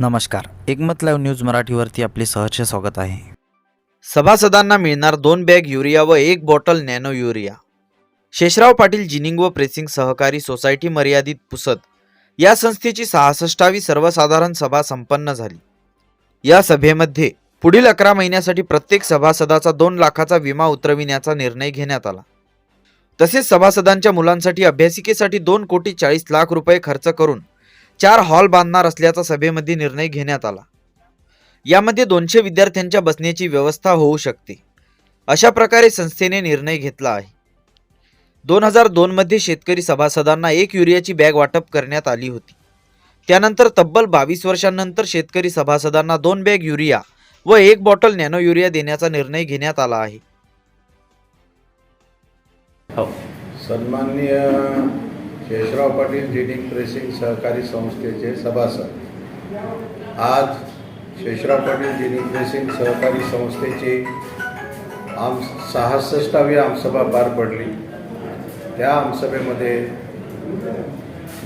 नमस्कार. एकमत live news मराठीवरती आपले सहर्ष स्वागत आहे. सभासदांना मिळणार दोन बॅग युरिया व एक bottle nano urea. Shesharao Patil ginning व प्रेसिंग सहकारी सोसायटी मर्यादित पुसद. या संस्थेची सहासष्टावी सर्वसाधारण सभा संपन्न झाली. या सभेमध्ये पुढील अकरा महिन्यासाठी प्रत्येक सभासदाचा दोन लाखाचा विमा उतरविण्याचा निर्णय घेण्यात आला. तसेच सभासदांच्या मुलांसाठी अभ्यासिकेसाठी दोन कोटी चाळीस लाख रुपये खर्च करून चार हॉल बांधणार असल्याचा सभेमध्ये निर्णय घेण्यात आला. यामध्ये दोनशे विद्यार्थ्यांच्या बसण्याची व्यवस्था होऊ शकते. अशा प्रकारे संस्थेने निर्णय घेतला आहे. दोन हजार दोनमध्ये शेतकरी सभासदांना एक युरियाची बॅग वाटप करण्यात आली होती. त्यानंतर तब्बल बावीस वर्षांनंतर शेतकरी सभासदांना दोन बॅग युरिया व एक बॉटल नॅनो युरिया देण्याचा निर्णय घेण्यात आला आहे. सन्माननीय शेषराव पाटील जिनिंग प्रेसिंग सहकारी संस्थेचे सभासद. आज शेषराव पाटील जिनिंग प्रेसिंग सहकारी संस्थेची आम सहासष्टावी आमसभा पार पडली. त्या आमसभेमध्ये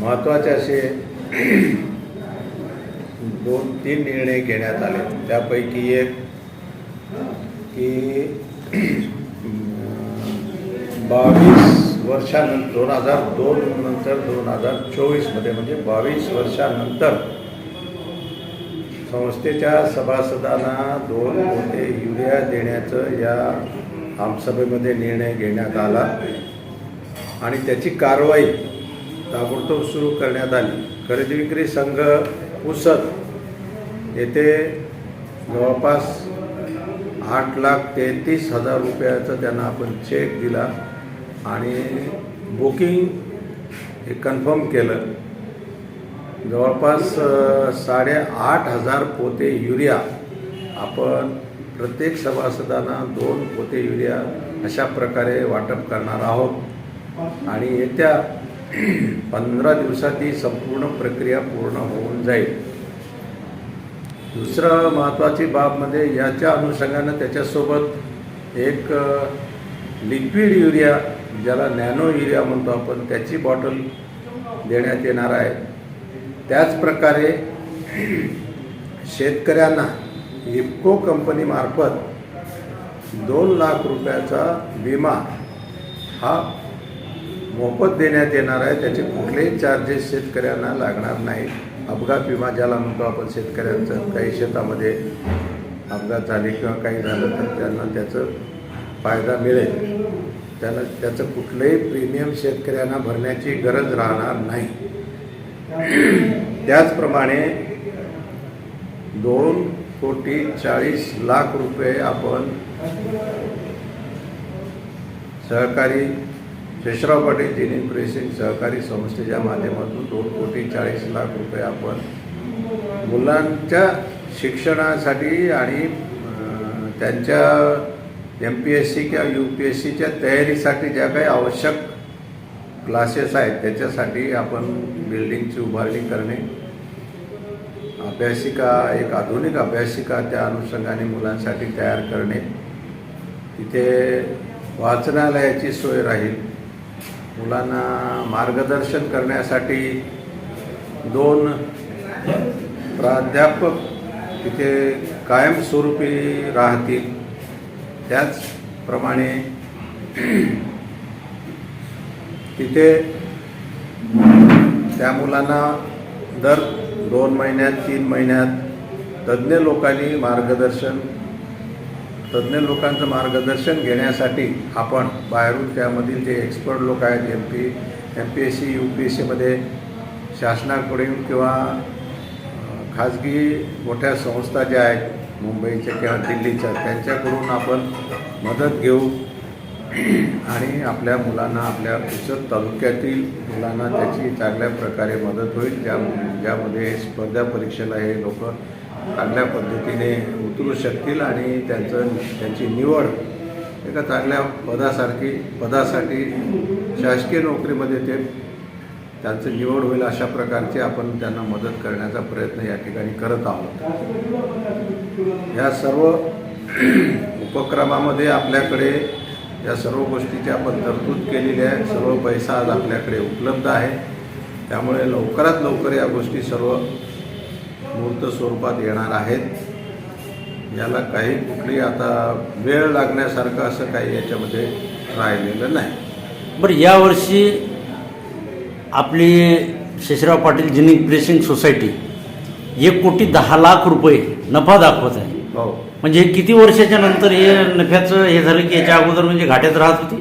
महत्त्वाचे असे दोन तीन निर्णय घेण्यात आले. त्यापैकी एक की बावीस वर्षानंतर दोन हजार दोन नंतर दोन हजार चोवीसमध्ये म्हणजे बावीस वर्षानंतर संस्थेच्या सभासदांना दोन मोठे युरिया देण्याचं या आमसभेमध्ये निर्णय घेण्यात आला. आणि त्याची कारवाई ताबडतोब सुरू करण्यात आली. खरेदी विक्री संघ पुसद येथे जवळपास आठ लाख तेहतीस हजार रुपयाचा त्यांना आपण चेक दिला. आणि बुकिंग हे कन्फर्म केलं. जवळपास साडेआठ हजार पोते युरिया आपण प्रत्येक सभासदांना दोन पोते युरिया अशा प्रकारे वाटप करणार आहोत. आणि येत्या पंधरा दिवसात ही संपूर्ण प्रक्रिया पूर्ण होऊन जाईल. दुसरं महत्त्वाची बाब म्हणजे याच्या अनुषंगानं त्याच्यासोबत एक लिक्विड युरिया ज्याला नॅनो युरिया म्हणतो आपण त्याची बॉटल देण्यात येणार आहे. त्याचप्रकारे शेतकऱ्यांना इफको कंपनीमार्फत दोन लाख रुपयाचा विमा हा मोफत देण्यात येणार आहे. त्याचे कुठलेही चार्जेस शेतकऱ्यांना लागणार नाहीत अपघात विमा ज्याला म्हणतो आपण शेतकऱ्यांचं काही शेतामध्ये अपघात झाले किंवा काही झालं तर त्यांना त्याचं फायदा मिळेल. त्याला त्याचं कुठलंही प्रीमियम शेतकऱ्यांना भरण्याची गरज राहणार नाही. त्याचप्रमाणे दोन कोटी चाळीस लाख रुपये आपण सहकारी शेषराव पाटील जिनिंग प्रेसिंग सहकारी संस्थेच्या माध्यमातून दोन कोटी चाळीस लाख रुपये आपण मुलांच्या शिक्षणासाठी आणि त्यांच्या एम पी एस सी किंवा यू पी एस सीच्या तयारीसाठी ज्या काही आवश्यक क्लासेस आहेत त्याच्यासाठी आपण बिल्डिंगची उभारणी करणे. अभ्यासिका एक आधुनिक अभ्यासिका त्या अनुषंगाने मुलांसाठी तयार करणे. तिथे वाचनालयाची सोय राहील. मुलांना मार्गदर्शन करण्यासाठी दोन प्राध्यापक तिथे कायमस्वरूपी राहतील. त्याचप्रमाणे तिथे त्या मुलांना दर दोन महिन्यात तीन महिन्यात तज्ज्ञ लोकांनी मार्गदर्शन तज्ज्ञ लोकांचं मार्गदर्शन घेण्यासाठी आपण बाहेरून त्यामधील जे एक्सपर्ट लोक आहेत M P M P S C U P S सीमध्ये शासनाकडून किंवा खाजगी मोठ्या संस्था ज्या आहेत मुंबईच्या किंवा दिल्लीच्या त्यांच्याकडून आपण मदत घेऊ. आणि आपल्या मुलांना आपल्या पुसद तालुक्यातील मुलांना त्याची चांगल्या प्रकारे मदत होईल. ज्या ज्यामध्ये स्पर्धा परीक्षेला हे लोक चांगल्या पद्धतीने उतरू शकतील आणि त्यांचं त्यांची निवड एका चांगल्या पदासारखी पदासाठी शासकीय नोकरीमध्ये ते त्यांचं निवड होईल अशा प्रकारची आपण त्यांना मदत करण्याचा प्रयत्न या ठिकाणी करत आहोत. या सर्व उपक्रमामध्ये आपल्याकडे या सर्व गोष्टीची आपण तरतूद केलेली आहे सर्व पैसा आज आपल्याकडे उपलब्ध आहे. त्यामुळे लवकरात लवकर या गोष्टी सर्व मूर्त स्वरूपात येणार आहेत. याला काही कुठली आता वेळ लागण्यासारखं असं काही याच्यामध्ये राहिलेलं नाही. बरं यावर्षी आपली Shesharao Patil ginning pressing society एक कोटी दहा लाख रुपये नफा दाखवत आहे. हो. म्हणजे हे किती वर्षाच्या नंतर हे नफ्याचं हे झालं की याच्या अगोदर म्हणजे घाट्यात राहत होती?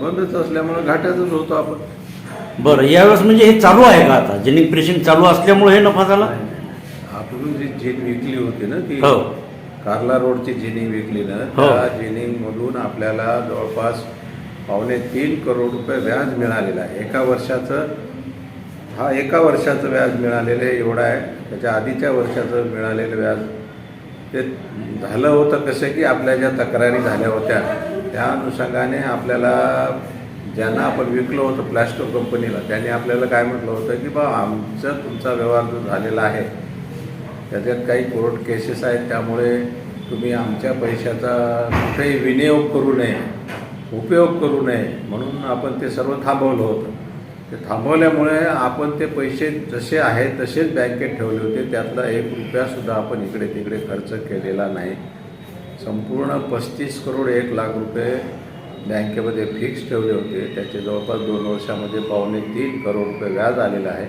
बंदच असल्यामुळं घाट्यातच होतो आपण. बरं यावेळेस म्हणजे हे चालू आहे का आता? जिनिंग प्रेसिंग चालू असल्यामुळे हे नफा झाला? आपण जी झीन विकली होती ना ती हो. कार्ला रोडची जिनिंग विकली ना हो. त्या जिनिंगमधून आपल्याला जवळपास पावणे तीन करोड रुपये व्याज मिळालेलं आहे. एका वर्षाचं हा एका वर्षाचं व्याज मिळालेलं आहे एवढं आहे. त्याच्या आधीच्या वर्षाचं मिळालेलं व्याज. ते झालं होतं कसं की आपल्या ज्या तक्रारी झाल्या होत्या त्या अनुषंगाने आपल्याला ज्यांना आपण विकलं होतं प्लॅस्टो कंपनीला त्यांनी आपल्याला काय म्हटलं होतं की बा आमचं तुमचा व्यवहार जो झालेला आहे त्याच्यात काही कोर्ट केसेस आहेत त्यामुळे तुम्ही आमच्या पैशाचा कुठेही विनियोग करू नये उपयोग करू नये. म्हणून आपण ते सर्व थांबवलं होतं. ते थांबवल्यामुळे आपण ते पैसे जसे आहेत तसेच बँकेत ठेवले होते. त्यातला एक रुपयासुद्धा आपण इकडे तिकडे खर्च केलेला नाही. संपूर्ण पस्तीस करोड एक लाख रुपये बँकेमध्ये फिक्स ठेवले होते. त्याचे जवळपास दोन वर्षामध्ये पावणे तीन करोड रुपये व्याज आलेलं आहे.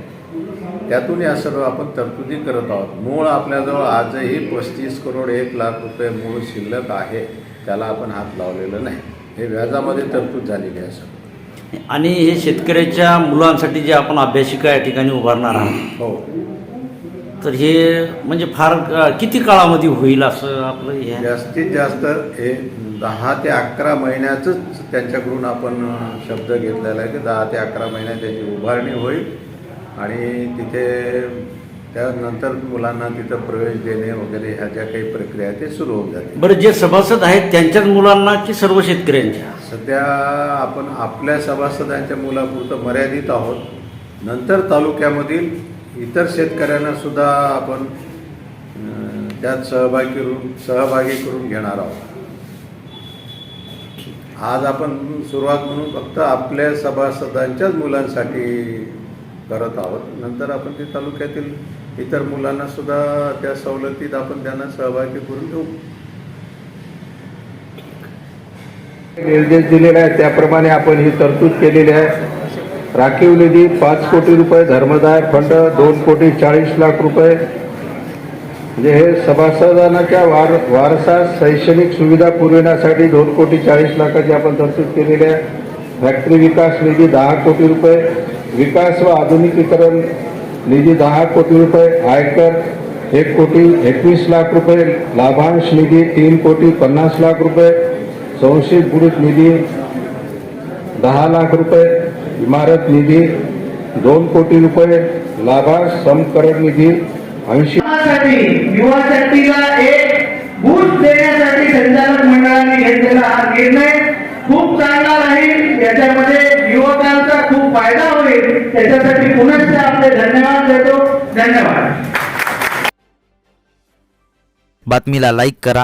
त्यातून या सर्व आपण तरतुदी करत आहोत. मूळ आपल्याजवळ आजही पस्तीस करोड एक लाख रुपये मूळ शिल्लक आहे. त्याला आपण हात लावलेलं नाही. हे व्याजामध्ये तरतूद झालेली आहे सर आणि हे शेतकऱ्याच्या मुलांसाठी जे आपण अभ्यासिका या ठिकाणी उभारणार आहोत. हो. तर हे म्हणजे फार किती काळामध्ये होईल असं आपलं हे जास्तीत जास्त हे दहा ते अकरा महिन्याचंच त्यांच्याकडून आपण शब्द घेतलेला आहे की दहा ते अकरा महिन्यात त्याची उभारणी होईल आणि तिथे त्यानंतर मुलांना तिथं प्रवेश देणे वगैरे ह्या ज्या काही प्रक्रिया आहेत ते सुरू होऊन जातील. बरं जे सभासद आहेत त्यांच्याच मुलांना की सर्व शेतकऱ्यांच्या? सध्या आपण आपल्या सभासदांच्या मुलापुरतं मर्यादित आहोत. नंतर तालुक्यामधील इतर शेतकऱ्यांना सुद्धा आपण त्यात सहभागी करून सहभागी करून घेणार आहोत. आज आपण सुरुवात म्हणून फक्त आपल्या सभासदांच्याच मुलांसाठी करत आहोत. नंतर आपण ते तालुक्यातील इतर मुलांना सुद्धा त्या सवलतीत आपण त्यांना सहभागी करून घेऊ निर्देश दिलेला आहे त्याप्रमाणे आपण ही तरतूद केलेली आहे. राखीव निधी पाच कोटी रुपये धर्मदाय फंड दोन कोटी चाळीस लाख रुपये. म्हणजे हे सभासदांच्या वार वारसास शैक्षणिक सुविधा पुरविण्यासाठी दोन कोटी चाळीस लाखाची आपण तरतूद केलेली आहे. फॅक्टरी विकास निधी दहा कोटी रुपये. विकास व आधुनिकीकरण निधी दहा कोटी रुपये. आयकर एक कोटी एकवीस लाख रुपये. लाभांश निधी तीन कोटी पन्नास लाख रुपये. संशयित बुडीत निधी दहा लाख रुपये इमारत निधी दोन कोटी रुपये लाभांश समकरण निधी ऐंशी साठी युवा शक्तीला एक बूस्ट देण्यासाठी संचालक मंडळाने घेतलेला हा निर्णय खूप चांगला राहील. याच्यामध्ये युवकांचा खूप फायदा होईल. त्याच्यासाठी पुनश्च आपले धन्यवाद देतो. धन्यवाद. बातमीला लाईक करा.